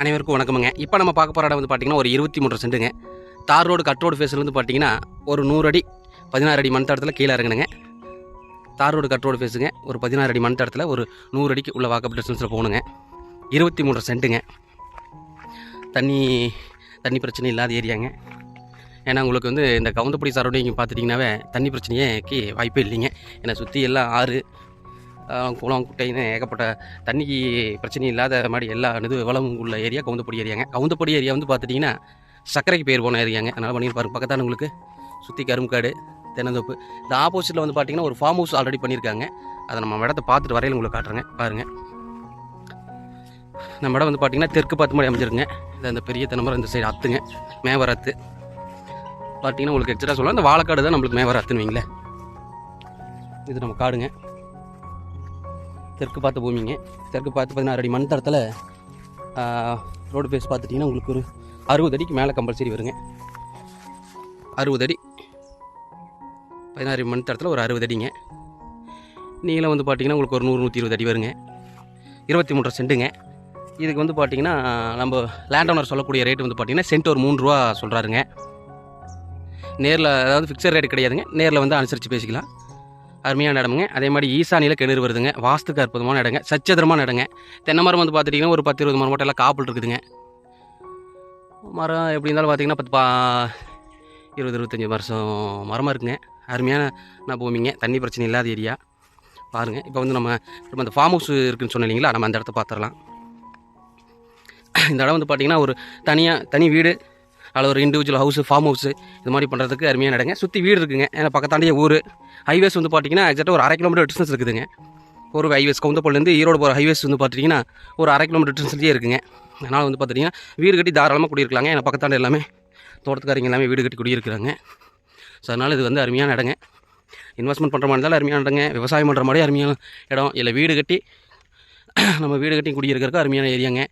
அனைவருக்கும் வணக்கமுங்க. இப்போ நம்ம பார்க்க போகிற இடம் வந்து பார்த்திங்கன்னா ஒரு இருபத்தி மூன்று சென்ட்டுங்க தார் ரோடு கட் ரோடு ஃபேஸ்லேருந்து பார்த்தீங்கன்னா ஒரு நூறு அடி பதினாறு அடி மண் தடத்தில் கீழே இறங்கணுங்க தார் ரோடு கட் ரோடு ஃபேஸுங்க ஒரு பதினாறு அடி மண் தடத்தில் ஒரு நூறு அடிக்கு உள்ள வாக்கப் டிஸ்டன்ஸில் போகணுங்க. இருபத்தி மூன்று சென்ட்டுங்க தண்ணி தண்ணி பிரச்சனை இல்லாத ஏரியாங்க. ஏன்னா உங்களுக்கு வந்து இந்த கவுந்தப்படி சரௌண்டிங் பார்த்துட்டிங்கனாவே தண்ணி பிரச்சனையேக்கு வாய்ப்பே இல்லைங்க. ஏன்னா சுற்றி எல்லாம் ஆறு குளம் குட்டைன்னு ஏகப்பட்ட தண்ணிக்கு பிரச்சனை இல்லாத மாதிரி எல்லா இது வளமும் உள்ள ஏரியா கவுந்தப்படி ஏரியாங்க. கவுந்தப்படி ஏரியா வந்து பார்த்துட்டிங்கன்னா சர்க்கரைக்கு பேர் போன ஏரியாங்க. அதனால் பண்ணியிருப்பாரு பக்கத்தான உங்களுக்கு சுற்றி கரும்புக்காடு தென்னந்தோப்பு. இந்த ஆப்போசிட்டில் வந்து பார்த்தீங்கன்னா ஒரு ஃபார்ம் ஹவுஸ் ஆல்ரெடி பண்ணியிருக்காங்க அதை நம்ம இடத்த பார்த்துட்டு வரையில் உங்களுக்கு காட்டுறேங்க. பாருங்கள் நம்ம இடம் வந்து பார்த்தீங்கன்னா தெற்கு பார்த்து மாதிரி அமைஞ்சிருங்க இது அந்த பெரிய தென்னமரம் இந்த சைடு அத்துங்க. மேவரத்து பார்த்தீங்கன்னா உங்களுக்கு எக்ஸ்ட்ரா சொல்லலாம். இந்த வாழைக்காடு தான் நம்மளுக்கு மேவரத்துன்னு வைங்களேன். இது நம்ம காடுங்க. தெற்கு பார்த்த பூமிங்க தெற்கு பார்த்து பதினாறு அடி மண் தரத்தில் ரோடு பேஸ் பார்த்துட்டிங்கன்னா உங்களுக்கு ஒரு அறுபது அடிக்கு மேலே கம்பல்சரி வருங்க. அறுபது அடி. பதினாறு அடி மண் தரத்தில் ஒரு அறுபது அடிங்க. நீங்களும் வந்து பார்த்தீங்கன்னா உங்களுக்கு ஒரு நூறு நூற்றி இருபது அடி வருங்க. இருபத்தி மூன்றரை சென்ட்டுங்க இதுக்கு வந்து பார்த்தீங்கன்னா நம்ம லேண்ட் ஓனர் சொல்லக்கூடிய ரேட் வந்து பார்த்தீங்கன்னா சென்ட் ஒரு மூணு ரூபா சொல்கிறாருங்க நேரில் அதாவது ஃபிக்ஸட் ரேட் கிடையாதுங்க. நேரில் வந்து அனுசரித்து பேசிக்கலாம். அருமையான இடமுங்க அதே மாதிரி ஈசானியில் கிணறு வருதுங்க. வாஸ்துக்கு அற்புதமான இடங்க. சச்சதரமான இடங்க தென்னை மரம் வந்து பார்த்துட்டிங்கன்னா ஒரு பத்து இருபது மரம் மட்டும் எல்லாம் காப்பில் இருக்குதுங்க. மரம் எப்படி இருந்தாலும் பார்த்தீங்கன்னா பத்து பா இருபது இருபத்தஞ்சி வருஷம் மரமாக இருக்குங்க. அருமையான நான் பூமிங்க. தண்ணி பிரச்சனை இல்லாத ஏரியா. பாருங்கள் இப்போ வந்து நம்ம இப்போ அந்த ஃபார்ம் ஹவுஸ் இருக்குன்னு சொன்னீங்களா இல்லைங்களா? நம்ம அந்த இடத்த பார்த்துடலாம் இந்த இடம் வந்து பார்த்திங்கன்னா ஒரு தனியாக தனி வீடு. அதில் ஒரு இண்டிவிஜுவல் ஹவுஸ் ஃபார்ம் ஹவுஸ் இது மாதிரி பண்ணுறதுக்கு அருமையான இடங்க சுற்றி வீடு இருக்குங்க. ஏன்னா பக்கத்தாண்டிய ஊர். ஹைவேஸ் வந்து பார்த்தீங்கன்னா எக்ஸாக்டாக ஒரு அரை கிலோமீட்டர் டிஸ்டன்ஸ் இருக்குதுங்க. ஒரு ஹைவேஸ் கவுந்தப்பள்ளிலேருந்து ஈரோடு போகிற ஹைவேஸ் வந்து பார்த்தீங்கன்னா ஒரு அரை கிலோமீட்டர் டிஸ்டன்ஸ்லேயே இருக்குங்க. அதனால் வந்து பார்த்தீங்கன்னா வீடு கட்டி தாராளமாக குடியிருக்கலாங்க. ஏன்னா பக்கத்தாண்ட எல்லாமே தோட்டத்துக்காரங்க எல்லாமே வீடு கட்டி குடியிருக்கிறாங்க. ஸோ அதனால் இது வந்து அருமையான இடங்க இன்வெஸ்ட்மெண்ட் பண்ணுற மாதிரி இருந்தாலும் அருமையான இடங்க விவசாயம் பண்ணுற மாதிரி அருமையான இடம். இல்லை வீடு கட்டி நம்ம வீடு கட்டி குடியிருக்கிறதுக்கு அருமையான ஏரியாங்க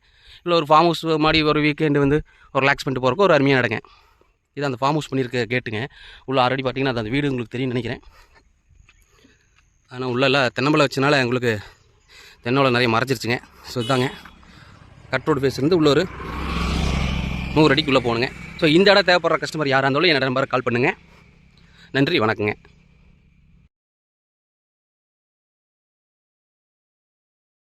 இல்லை ஒரு ஃபார்ம் ஹவுஸ் மாதிரி ஒரு வீக்கெண்டு வந்து ஒரு ரிலாக்ஸ் பண்ணிட்டு போகிறக்கு ஒரு அருமையான நடங்க இது அந்த ஃபார்ம் ஹவுஸ் பண்ணியிருக்க கேட்டுங்க உள்ளே ஆல்ரெடி பார்த்தீங்கன்னா அது அந்த வீடு உங்களுக்கு தெரியும்னு நினைக்கிறேன். ஆனால் உள்ளெல்லாம் தென்னம்பழம் வச்சனால உங்களுக்கு தென்னோலை நிறைய மறைச்சிருச்சுங்க ஸோ இதாங்க. கட் ரோடு ஃபேஸ் உள்ள ஒரு நூறு அடிக்குள்ளே போகணுங்க. ஸோ இந்த இடம் தேவைப்படுற கஸ்டமர் யாராக இருந்தாலும் என்னோட நம்பருக்கு கால் பண்ணுங்கள் நன்றி வணக்கங்க.